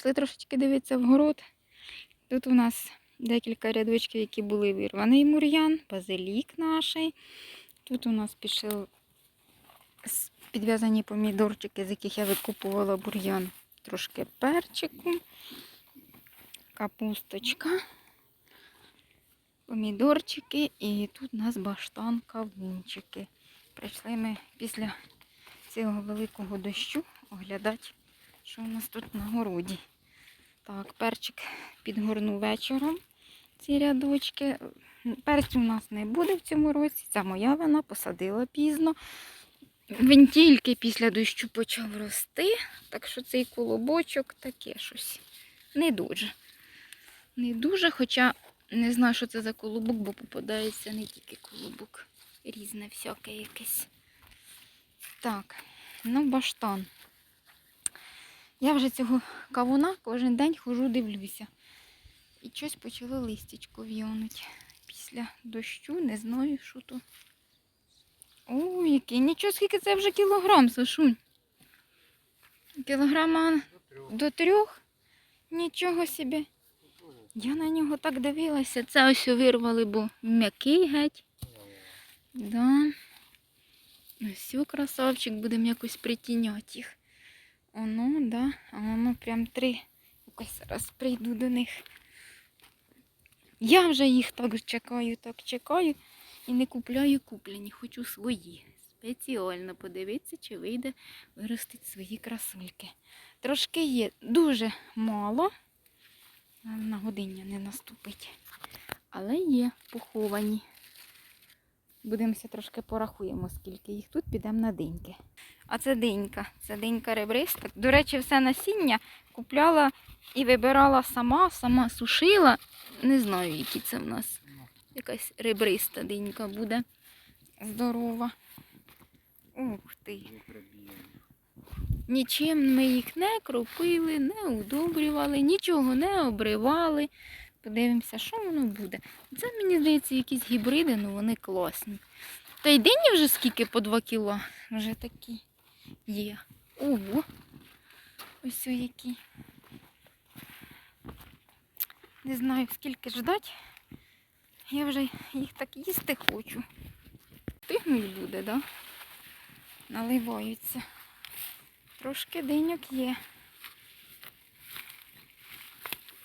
Пішли трошечки дивитися в город. Тут у нас декілька рядочків, які були вирваний мур'ян, базилік наш. Тут у нас пішли підв'язані помідорчики, з яких я викупувала бур'ян. Трошки перчику, капусточка, помідорчики і тут у нас баштан кавунчики. Прийшли ми після цього великого дощу оглядати, що у нас тут на городі. Так, перчик підгорнув вечором ці рядочки. Перцю у нас не буде в цьому році. Це моя вина, посадила пізно. Він тільки після дощу почав рости, так що цей колобочок таке щось. Не дуже. Не дуже, хоча не знаю, що це за колобок, бо попадається не тільки колобок. Різне всяке якесь. Так, ну баштан. Я вже цього кавуна кожен день хожу, дивлюся. І щось почало листячко в'януть. Після дощу не знаю, що то. О, який. Нічого, скільки це вже кілограм, Сашунь. Кілограма до трьох? Нічого собі. Я на нього так дивилася. Це ось вирвали, бо м'який геть. Да. Ось красавчик, будемо якось притіняти їх. Оно, да. А воно прям три. Якось зараз прийду до них. Я вже їх так чекаю, так чекаю і не купляю куплені, хочу свої. Спеціально подивитися, чи вийде виростити свої красульки. Трошки є, дуже мало. На годиння не наступить. Але є поховані. Будемося трошки порахуємо, скільки їх тут, підемо на диньки. А це динька. Це динька ребриста. До речі, все насіння купляла і вибирала сама, сама сушила. Не знаю, які це в нас. Якась ребриста динька буде. Здорова. Ух ти. Нічим ми їх не кропили, не удобрювали, нічого не обривали. Подивимося, що воно буде. Це, мені здається, якісь гібриди, ну вони класні. Та й дині вже скільки по 2 кіло. Вже такі є. Ого. Ось о які. Не знаю, скільки ждать. Я вже їх так їсти хочу. Тигнуть буде, да? Наливаються. Трошки диньок є.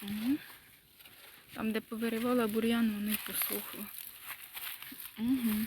Угу. Там, де повиривала бур'ян, вони посохло. Угу.